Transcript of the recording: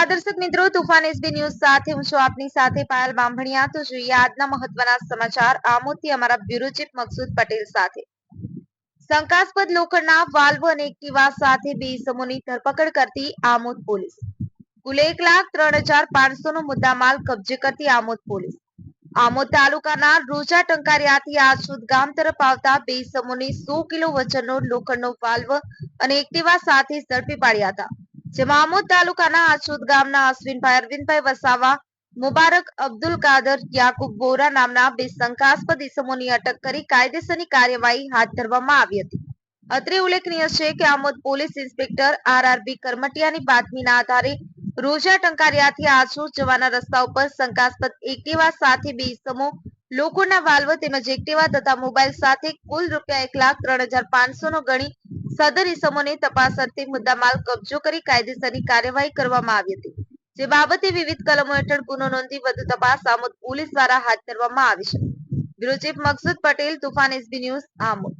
SB news સાથે હું છું આપની સાથે પાયલ બાંભણિયા તો જોઈએ આજના મહત્વના સમાચાર. આમોદથી અમારા બ્યુરો ચીફ મકસૂદ પટેલ સાથે. શંકાસ્પદ લોખંડના વાલ્વ અને એક્ટિવા સાથે બે ઇસમોની ધરપકડ કરતી આમોદ પોલીસ. કુલ એક લાખ ત્રણ હજાર પાંચસો નો મુદ્દામાલ કબજે કરતી આમોદ પોલીસ. આમોદ તાલુકાના રોજા ટંકારિયાથી આસુદ ગામ તરફ આવતા બે ઇસમોની સો કિલો વજનનો લોખંડનો વાલ્વ અને એક્ટિવા સાથે ઝડપી પાડ્યા હતા. જેમાં આમોદ તાલુકાના આસુદ ગામના અશ્વિનભાઈ અરવિંદભાઈ વસાવા, મુબારક, અબ્દુલ કાદર, યાકુબ બોરા નામના બે શંકાસ્પદ ઇસમોની અટક કરી કાયદેસરની કાર્યવાહી હાથ ધરવામાં આવી હતી. અત્રે ઉલ્લેખનીય છે કે આમોદ પોલીસ ઇન્સ્પેક્ટર આરઆરબી કરમટિયાની બાતમીના આધારે રોજા ટંકારિયાથી આસુદ જવાના રસ્તા ઉપર શંકાસ્પદ એક્ટિવા સાથે બે ઇસમો, લોકોના વાલ્વ તેમજ એક્ટિવા તથા મોબાઈલ સાથે કુલ રૂપિયા એક લાખ ત્રણ હજાર પાંચસો નો ગણી સદર ઇસમોની તપાસ અર્થે મુદ્દામાલ કબજો કરી કાયદેસરની કાર્યવાહી કરવામાં આવી હતી. જે બાબતે વિવિધ કલમો હેઠળ ગુનો નોંધી વધુ તપાસ આમોદ પોલીસ દ્વારા હાથ ધરવામાં આવી છે. Bureau chief Maqsood Patel, Tufan S B news Amod.